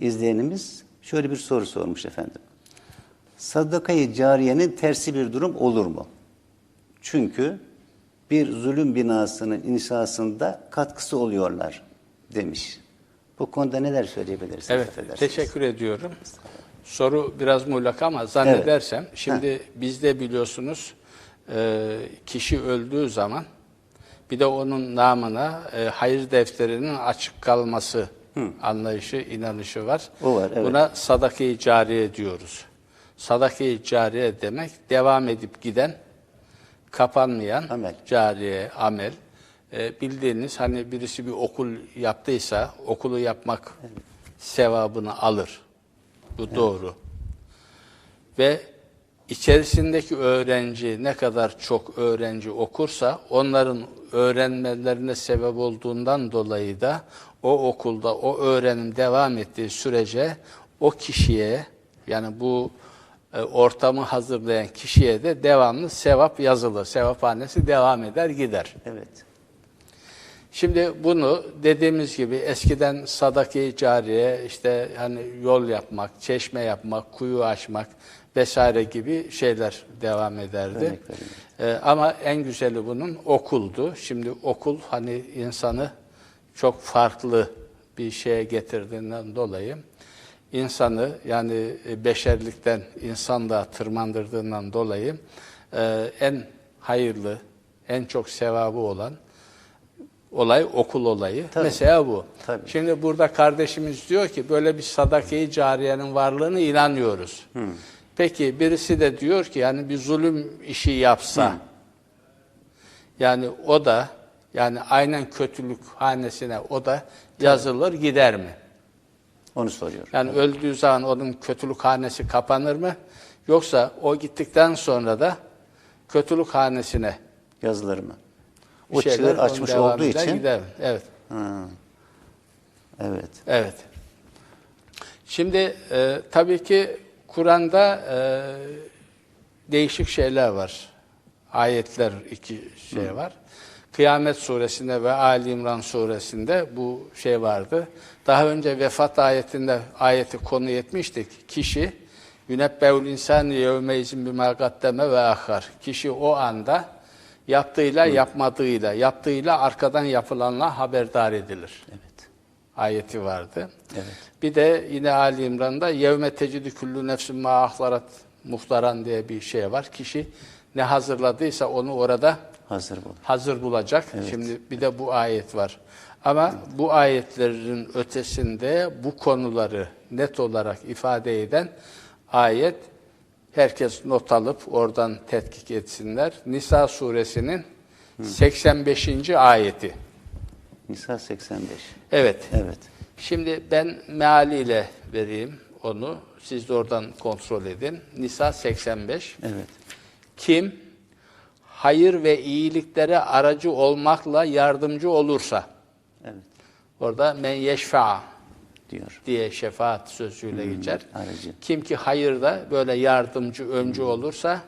izleyenimiz şöyle bir soru sormuş efendim. Sadakayı cariyenin tersi bir durum olur mu? Çünkü bir zulüm binasının inşasında katkısı oluyorlar demiş. Bu konuda neler söyleyebilirsiniz? Evet, affedersiniz? teşekkür ediyorum. Soru biraz muğlak ama zannedersem, şimdi bizde biliyorsunuz e, kişi öldüğü zaman bir de onun namına e, hayır defterinin açık kalması anlayışı, inanışı var. O var, evet. Buna sadaka-i cariye diyoruz. Sadaka-i cariye demek devam edip giden, kapanmayan Amel. cariye, amel. E, bildiğiniz hani birisi bir okul yaptıysa okulu yapmak sevabını alır. Bu doğru. Ve içerisindeki öğrenci ne kadar çok öğrenci okursa onların öğrenmelerine sebep olduğundan dolayı da o okulda o öğrenim devam ettiği sürece o kişiye yani bu e, ortamı hazırlayan kişiye de devamlı sevap yazılır. Sevaphanesi devam eder gider. Evet. Şimdi bunu dediğimiz gibi eskiden sadaki cariye işte hani yol yapmak, çeşme yapmak, kuyu açmak vesaire gibi şeyler devam ederdi. Ee, ama en güzeli bunun okuldu. Şimdi okul hani insanı çok farklı bir şeye getirdiğinden dolayı insanı yani e, beşerlikten insanlığa tırmandırdığından dolayı e, en hayırlı, en çok sevabı olan olay okul olayı. Tabii. Mesela bu. Tabii. Şimdi burada kardeşimiz diyor ki böyle bir sadakayı cariyenin varlığını inanıyoruz. Peki birisi de diyor ki yani bir zulüm işi yapsa yani o da yani aynen kötülük hanesine o da yazılır gider mi? Onu soruyor. Yani öldüğü zaman onun kötülük hanesi kapanır mı? Yoksa o gittikten sonra da kötülük hanesine Yazılır mı? O şeyler çığır açmış olduğu için. gider? Evet. Ha. Evet. Evet. Şimdi e, tabii ki Kur'an'da e, değişik şeyler var. Ayetler iki şey var. Kıyamet suresinde ve Ali İmran suresinde bu şey vardı. Daha önce vefat ayetinde ayeti konu etmiştik. Kişi yünebbevül insan yevmeizin bima gaddeme ve ahar. Kişi o anda yaptığıyla yapmadığıyla, yaptığıyla arkadan yapılanla haberdar edilir Evet. ayeti vardı. Evet. Bir de yine Ali İmran'da yevme tecidü küllü nefsin ma ahlarat muhtaran diye bir şey var. Kişi ne hazırladıysa onu orada Hazır bu. hazır bulacak. Şimdi bir de bu ayet var. Ama bu ayetlerin ötesinde bu konuları net olarak ifade eden ayet herkes not alıp oradan tetkik etsinler. Nisa suresinin 85. ayeti. Nisa 85. Evet. Evet. Şimdi ben mealiyle vereyim onu. Siz de oradan kontrol edin. Nisa 85. Evet. Kim hayır ve iyiliklere aracı olmakla yardımcı olursa, Evet. orada men yeşfa Diyor. diye şefaat sözcüğüyle geçer. aracı. Kim ki hayırda böyle yardımcı, öncü olursa,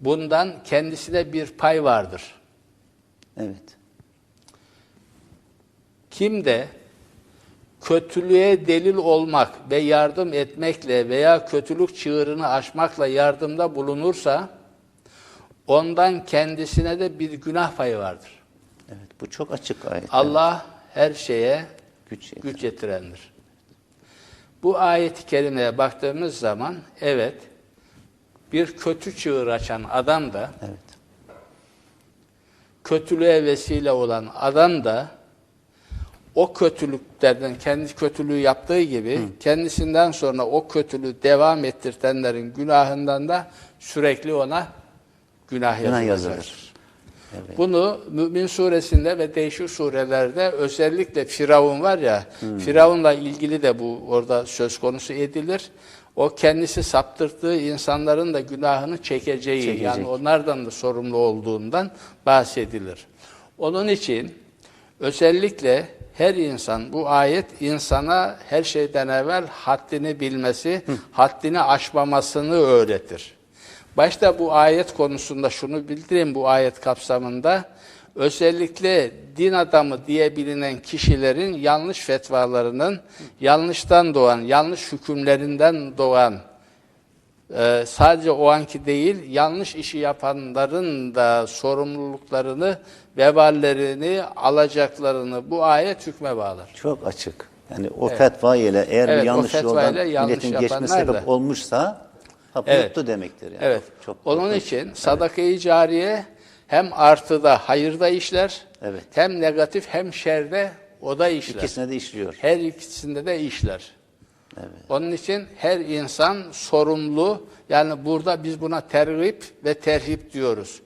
bundan kendisine bir pay vardır. Evet. Kim de kötülüğe delil olmak ve yardım etmekle veya kötülük çığırını aşmakla yardımda bulunursa ondan kendisine de bir günah payı vardır. Evet. Bu çok açık ayet. Allah her şeye Güç yeter. güç yetirendir. Bu ayet-i kerimeye baktığımız zaman evet bir kötü çığır açan adam da Evet. kötülüğe vesile olan adam da o kötülüklerden kendi kötülüğü yaptığı gibi kendisinden sonra o kötülüğü devam ettirtenlerin günahından da sürekli ona günah, Günah yazılır. Evet. Bunu Mümin suresinde ve değişik surelerde özellikle Firavun var ya, Firavun'la ilgili de bu orada söz konusu edilir. O kendisi saptırdığı insanların da günahını çekeceği, Çekecek. yani onlardan da sorumlu olduğundan bahsedilir. Onun için özellikle her insan, bu ayet insana her şeyden evvel haddini bilmesi, haddini aşmamasını öğretir. Başta bu ayet konusunda şunu bildireyim bu ayet kapsamında. özellikle din adamı diye bilinen kişilerin yanlış fetvalarının, yanlıştan doğan, yanlış hükümlerinden doğan, e, sadece o anki değil, yanlış işi yapanların da sorumluluklarını, veballerini, alacaklarını bu ayet hükme bağlar. Çok açık. Yani o fetva ile eğer Evet, bir yanlış yoldan yanlış milletin geçme yapanlar sebep olmuşsa ha, Evet. mutlu demektir. Yani. Evet. Çok Onun korkunç. için sadaka-i cariye hem artıda hayırda işler, Evet. hem negatif hem şerde o da işler. İkisine de işliyor. Her ikisinde de işler. Onun için her insan sorumlu. Yani burada biz buna tergip ve terhip diyoruz.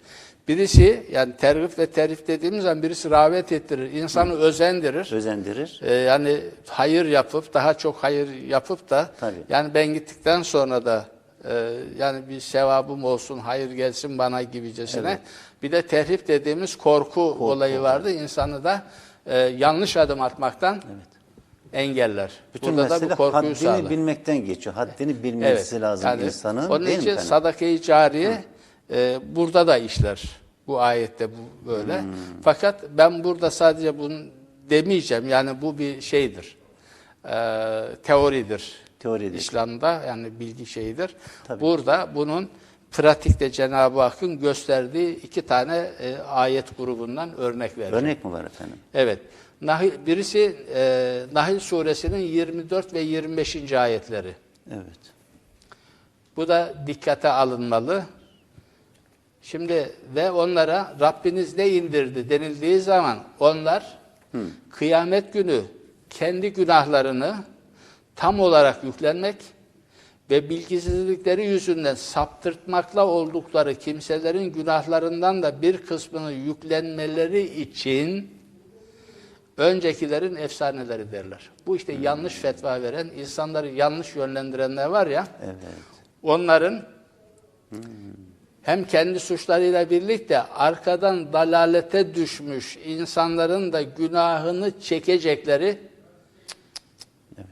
Birisi yani tergip ve terhip dediğimiz zaman birisi rağbet ettirir, insanı özendirir. Özendirir. Ee, yani hayır yapıp daha çok hayır yapıp da Tabii. yani ben gittikten sonra da e, yani bir sevabım olsun, hayır gelsin bana gibicesine. Bir de terhip dediğimiz korku, olayı vardı. İnsanı da e, yanlış adım atmaktan engeller. Bütün Burada da bu korkuyu haddini sağlar. bilmekten geçiyor. Haddini bilmesi lazım yani insanın. Onun değil için sadaka-i cariye e, burada da işler. Bu ayette bu böyle. Hmm. Fakat ben burada sadece bunu demeyeceğim. Yani bu bir şeydir. E, teoridir. Teoridir. İslam'da yani bilgi şeyidir. Tabii. Burada bunun pratikte Cenab-ı Hakk'ın gösterdiği iki tane e, ayet grubundan örnek vereceğim. Örnek mi var efendim? Evet. Nahil, birisi e, Nahil suresinin 24 ve 25. ayetleri. Evet. Bu da dikkate alınmalı. Şimdi ve onlara Rabbiniz ne indirdi denildiği zaman onlar kıyamet günü kendi günahlarını tam olarak yüklenmek ve bilgisizlikleri yüzünden saptırtmakla oldukları kimselerin günahlarından da bir kısmını yüklenmeleri için öncekilerin efsaneleri derler. Bu işte yanlış fetva veren, insanları yanlış yönlendirenler var ya, Evet. onların hem kendi suçlarıyla birlikte arkadan dalalete düşmüş insanların da günahını çekecekleri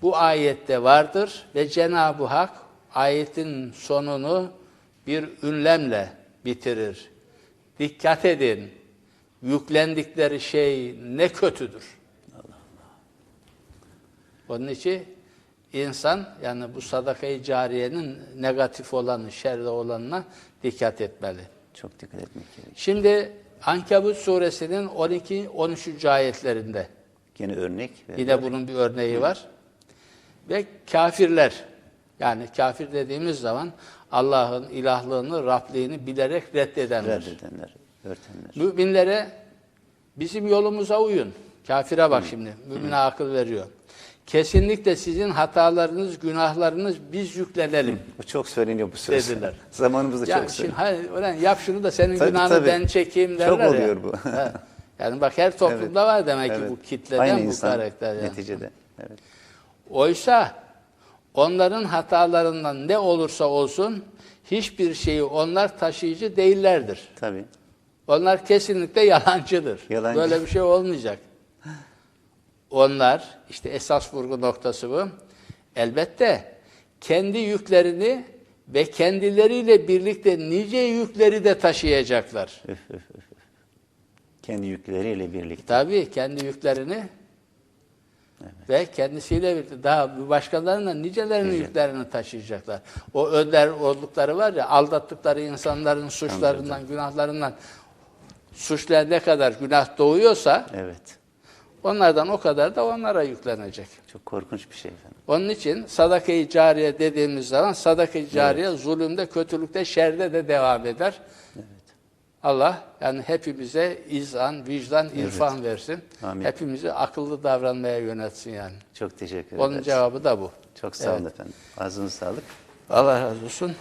bu ayette vardır ve Cenab-ı Hak ayetin sonunu bir ünlemle bitirir. Dikkat edin, yüklendikleri şey ne kötüdür. Onun için insan yani bu sadaka-i cariyenin negatif olanı, şerli olanına dikkat etmeli. Çok dikkat etmek gerekiyor. Şimdi Ankebut suresinin 12 13. ayetlerinde Yine örnek. yine bunun bir örneği var. Ve kafirler yani kafir dediğimiz zaman Allah'ın ilahlığını, Rabliğini bilerek reddedenler. Reddedenler, örtenler. Müminlere bizim yolumuza uyun. Kafire bak şimdi. Mümine akıl veriyor. Kesinlikle sizin hatalarınız, günahlarınız biz yüklenelim. Bu çok söyleniyor bu söz. Dediler. Zamanımızda Ya çok şimdi söyleniyor. hayır, ulan yap şunu da senin Tabii, günahını tabii. ben çekeyim derler Çok ya. oluyor bu. Ha. Yani bak her toplumda var demek ki Evet. bu kitleden Aynı bu insan karakter. Yani. neticede. Evet. Oysa onların hatalarından ne olursa olsun hiçbir şeyi onlar taşıyıcı değillerdir. Tabii. Onlar kesinlikle yalancıdır. Yalancı. Böyle bir şey olmayacak. Onlar, işte esas vurgu noktası bu. Elbette kendi yüklerini ve kendileriyle birlikte nice yükleri de taşıyacaklar. Kendi yükleriyle birlikte. Tabii kendi yüklerini ve kendisiyle birlikte daha başkalarının da nicelerinin yüklerini taşıyacaklar. O önder oldukları var ya aldattıkları insanların suçlarından, günahlarından suçlar ne kadar günah doğuyorsa Evet. onlardan o kadar da onlara yüklenecek. Çok korkunç bir şey efendim. Onun için sadaka-i cariye dediğimiz zaman sadaka-i cariye zulümde, kötülükte, şerde de devam eder. Allah yani hepimize izan, vicdan, irfan versin. Amin. Hepimizi akıllı davranmaya yönetsin yani. Çok teşekkür Onun ederiz. cevabı da bu. Çok sağ olun Evet. efendim. Ağzınıza sağlık. Allah razı olsun.